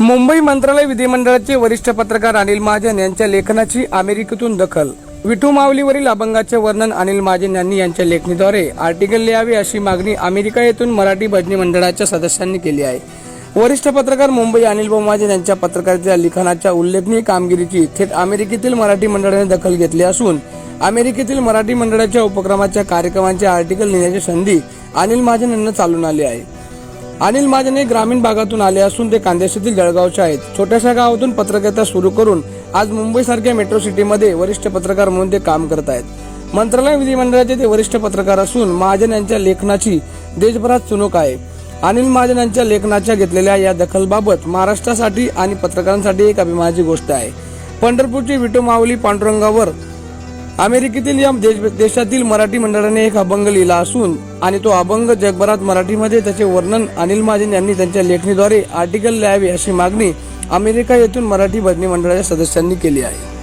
मुंबई मंत्रालय विधिमंडळाचे वरिष्ठ पत्रकार अनिल महाजन यांच्या लेखनाची अमेरिकेतून दखल. विठू माऊलीवरील अभंगाचे वर्णन अनिल महाजन यांनी यांच्या लेखणीद्वारे आर्टिकल लिहावे अशी मागणी अमेरिका येथून मराठी भजनी मंडळाच्या सदस्यांनी केली आहे. वरिष्ठ पत्रकार मुंबई अनिल भाऊ महाजन यांच्या पत्रकारिता लिखाणाच्या उल्लेखनीय कामगिरीची थेट अमेरिकेतील मराठी मंडळाने दखल घेतली असून अमेरिकेतील मराठी मंडळाच्या उपक्रमाच्या कार्यक्रमांचे आर्टिकल लिहिण्याची संधी अनिल महाजन यांना चालून आली आहे. अनिल महाजन हे ग्रामीण भागातून आले असून ते कांदेशातील जळगावचे आहेत. छोट्याशा गावातून पत्रकारिता सुरू करून आज मुंबईसारख्या मेट्रो सिटीमध्ये वरिष्ठ पत्रकार म्हणून ते काम करत आहेत. मंत्रालय विधिमंडळाचे ते वरिष्ठ पत्रकार असून महाजन यांच्या लेखनाची देशभरात चुनूक आहे. अनिल महाजन यांच्या लेखनाच्या घेतलेल्या या दखलबाबत महाराष्ट्रासाठी आणि पत्रकारांसाठी एक अभिमानाची गोष्ट आहे. पंढरपूरची विठू माऊली पांडुरंगावर अमेरिकेतील या देश देशातील मराठी मंडळाने एक अभंग लिहिला असून आणि तो अभंग जगभरात मराठीमध्ये त्याचे वर्णन अनिल महाजन यांनी त्यांच्या लेखणीद्वारे आर्टिकल लिहावे अशी मागणी अमेरिका येथून मराठी भजनी मंडळाच्या सदस्यांनी केली आहे.